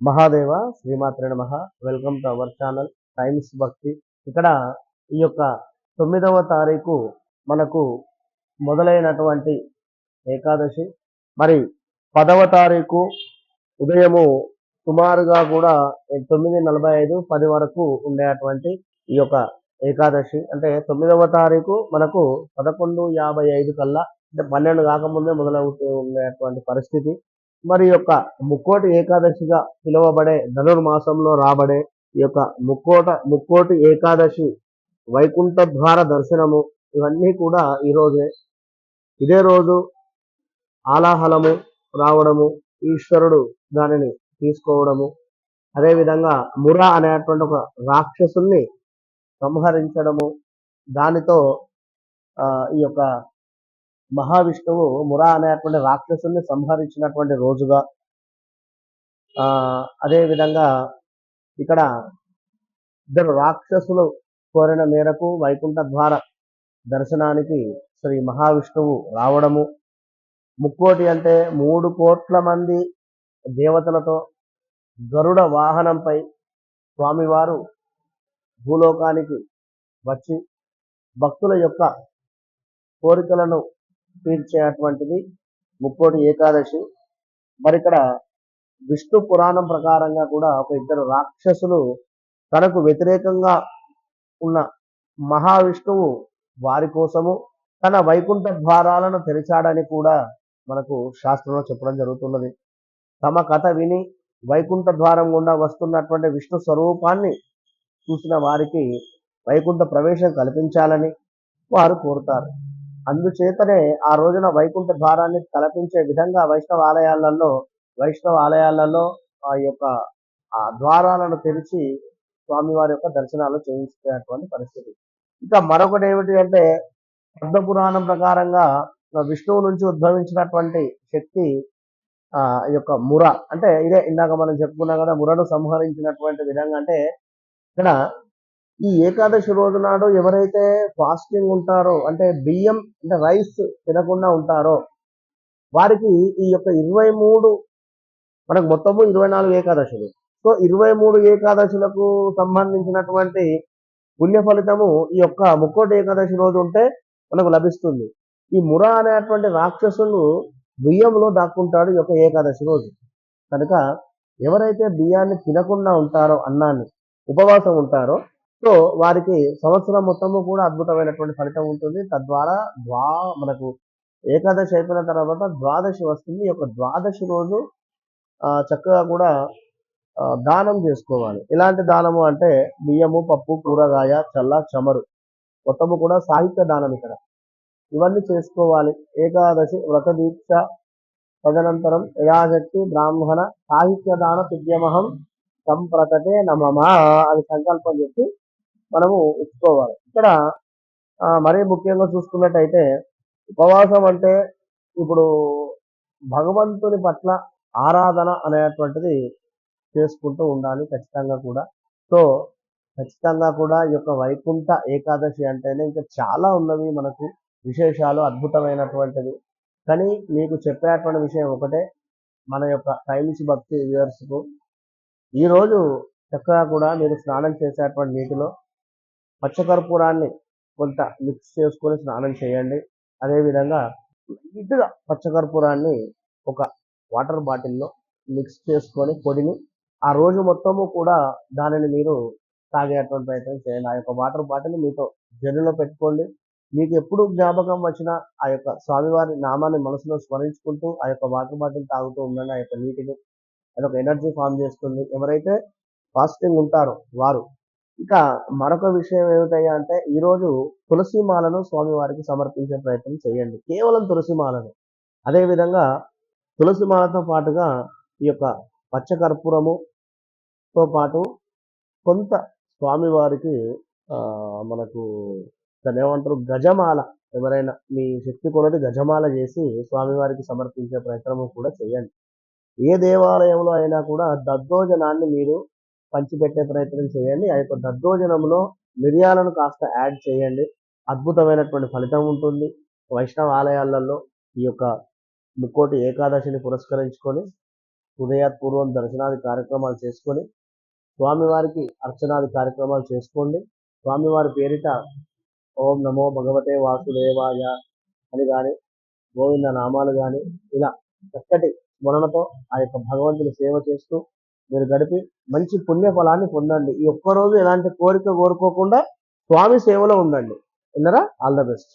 మహాదేవ శ్రీమాత్రే నమ. Welcome to our channel Times Bhakti ఇక్కడ ఈ యొక్క తొమ్మిదవ తారీఖు మనకు మొదలైనటువంటి ఏకాదశి. మరి పదవ తారీఖు ఉదయము సుమారుగా కూడా తొమ్మిది నలభై ఐదు పది వరకు ఉండేటువంటి ఈ యొక్క ఏకాదశి. అంటే తొమ్మిదవ తారీఖు మనకు పదకొండు యాభై ఐదు కల్లా అంటే పన్నెండు కాకముందే మొదలవుతూ ఉండేటువంటి పరిస్థితి. మరి యొక్క ముక్కోటి ఏకాదశిగా పిలువబడే ధనుర్మాసంలో రాబడే ఈ యొక్క ముక్కోట ముక్కోటి ఏకాదశి వైకుంఠ ద్వార దర్శనము ఇవన్నీ కూడా ఈరోజే ఇదే రోజు ఆలాహలము రావడము ఈశ్వరుడు దానిని తీసుకోవడము. అదేవిధంగా మురా అనేటువంటి ఒక రాక్షసుల్ని సంహరించడము. దానితో ఈ యొక్క మహావిష్ణువు మురా అనేటువంటి రాక్షసుల్ని సంహరించినటువంటి రోజుగా అదేవిధంగా అదే విధంగా ఇక్కడ ఇద్దరు రాక్షసులు కోరిన మేరకు వైకుంఠ ద్వార దర్శనానికి శ్రీ మహావిష్ణువు రావడము. ముక్కోటి అంటే మూడు కోట్ల మంది దేవతలతో గరుడ వాహనంపై స్వామివారు భూలోకానికి వచ్చి భక్తుల యొక్క కోరికలను తీర్చేటువంటిది ముక్కోటి ఏకాదశి. మరి ఇక్కడ విష్ణు పురాణం ప్రకారంగా కూడా ఒక ఇద్దరు రాక్షసులు తనకు వ్యతిరేకంగా ఉన్న మహావిష్ణువు వారి కోసము తన వైకుంఠ ద్వారాలను తెరిచాడని కూడా మనకు శాస్త్రంలో చెప్పడం జరుగుతున్నది. తమ కథ విని వైకుంఠ ద్వారం గుండా వస్తున్నటువంటి విష్ణు స్వరూపాన్ని చూసిన వారికి వైకుంఠ ప్రవేశం కల్పించాలని వారు కోరుతారు. అందుచేతనే ఆ రోజున వైకుంఠ ద్వారాన్ని తలపించే విధంగా వైష్ణవ ఆలయాలలో వైష్ణవ ఆలయాలలో ఆ యొక్క ఆ ద్వారాలను తెరిచి స్వామివారి యొక్క దర్శనాలు చేయించుకునేటువంటి పరిస్థితి. ఇంకా మరొకటి ఏమిటి అంటే పద్మ పురాణం ప్రకారంగా విష్ణువు నుంచి ఉద్భవించినటువంటి శక్తి ఆ ఈ యొక్క ముర. అంటే ఇదే ఇందాక మనం చెప్పుకున్నాం కదా మురను సంహరించినటువంటి విధంగా అంటే ఇక్కడ ఈ ఏకాదశి రోజు నాడు ఎవరైతే ఫాస్టింగ్ ఉంటారో అంటే బియ్యం అంటే రైస్ తినకుండా ఉంటారో వారికి ఈ యొక్క ఇరవై మూడు మనకు మొత్తము ఇరవై నాలుగు ఏకాదశులు. సో ఇరవై మూడు ఏకాదశులకు సంబంధించినటువంటి పుణ్య ఫలితము ఈ యొక్క ముక్కోటి ఏకాదశి రోజు ఉంటే మనకు లభిస్తుంది. ఈ ముర అనేటువంటి రాక్షసులు బియ్యంలో దాక్కుంటాడు ఈ యొక్క ఏకాదశి రోజు. కనుక ఎవరైతే బియ్యాన్ని తినకుండా ఉంటారో అన్నాన్ని ఉపవాసం ఉంటారో సో వారికి సంవత్సరం మొత్తము కూడా అద్భుతమైనటువంటి ఫలితం ఉంటుంది. తద్వారా ద్వా మనకు ఏకాదశి అయిపోయిన తర్వాత ద్వాదశి వస్తుంది. ఈ యొక్క ద్వాదశి రోజు చక్కగా కూడా దానం చేసుకోవాలి. ఎలాంటి దానము అంటే బియ్యము పప్పు కూరగాయ చల్ల చమరు మొత్తము కూడా సాహిత్య దానం ఇక్కడ. ఇవన్నీ చేసుకోవాలి. ఏకాదశి వ్రత దీక్ష తదనంతరం యథాశక్తి బ్రాహ్మణ సాహిత్య దాన తుద్యమహం సంప్రతటే నమమా అని సంకల్పం చెప్పి మనము ఒప్పుకోవాలి. ఇక్కడ మరీ ముఖ్యంగా చూసుకున్నట్టయితే ఉపవాసం అంటే ఇప్పుడు భగవంతుని పట్ల ఆరాధన అనేటువంటిది చేసుకుంటూ ఉండాలి ఖచ్చితంగా కూడా. సో ఖచ్చితంగా కూడా ఈ యొక్క వైకుంఠ ఏకాదశి అంటేనే ఇంకా చాలా ఉన్నవి మనకు విశేషాలు అద్భుతమైనటువంటిది కానీ మీకు చెప్పేటువంటి విషయం ఒకటే మన యొక్క టైమ్స్ భక్తి వ్యూవర్స్కు ఈరోజు చక్కగా కూడా మీరు స్నానం చేసేటువంటి నీటిలో పచ్చకర్పూరాన్ని కొంత మిక్స్ చేసుకొని స్నానం చేయండి. అదేవిధంగా లైట్గా పచ్చకర్పూరాన్ని ఒక వాటర్ బాటిల్లో మిక్స్ చేసుకొని పొడిని ఆ రోజు మొత్తము కూడా దానిని మీరు తాగేటువంటి ప్రయత్నం చేయండి. ఆ యొక్క వాటర్ బాటిల్ మీతో జల్లులో పెట్టుకోండి. మీకు ఎప్పుడు జ్ఞాపకం వచ్చినా ఆ యొక్క స్వామివారి నామాన్ని మనసులో స్మరించుకుంటూ ఆ యొక్క వాటర్ బాటిల్ తాగుతూ ఉండండి. ఆ యొక్క నీటిని అదొక ఎనర్జీ ఫామ్ చేస్తుంది. ఎవరైతే ఫాస్టింగ్ ఉంటారో వారు ఇక మరొక విషయం ఏమిటయ్యా అంటే ఈరోజు తులసి మాలను స్వామివారికి సమర్పించే ప్రయత్నం చేయండి. కేవలం తులసి మాలను. అదేవిధంగా తులసి మాలతో పాటుగా ఈ యొక్క పచ్చకర్పూరముతో పాటు కొంత స్వామివారికి మనకు దాన్ని ఏమంటారు? గజమాల. ఎవరైనా మీ శక్తి కొలది గజమాల చేసి స్వామివారికి సమర్పించే ప్రయత్నము కూడా చేయండి. ఏ దేవాలయంలో అయినా కూడా దద్దోజనాన్ని మీరు పంచిపెట్టే ప్రయత్నం చేయండి. ఆ యొక్క దద్దోజనంలో మిరియాలను కాస్త యాడ్ చేయండి. అద్భుతమైనటువంటి ఫలితం ఉంటుంది. వైష్ణవ ఆలయాలలో ఈ యొక్క ముక్కోటి ఏకాదశిని పురస్కరించుకొని ఉదయాత్పూర్వం దర్శనాది కార్యక్రమాలు చేసుకొని స్వామివారికి అర్చనాది కార్యక్రమాలు చేసుకోండి. స్వామివారి పేరిట ఓం నమో భగవతే వాసుదేవాయ అని కానీ గోవింద నామాలు కానీ ఇలా చక్కటి స్మరణతో ఆ యొక్క భగవంతుని సేవ చేస్తూ మీరు గడిపి మంచి పుణ్య ఫలాన్ని పొందండి. ఈ ఒక్కరోజు ఎలాంటి కోరిక కోరుకోకుండా స్వామి సేవలో ఉండండి. విన్నరా? All the best.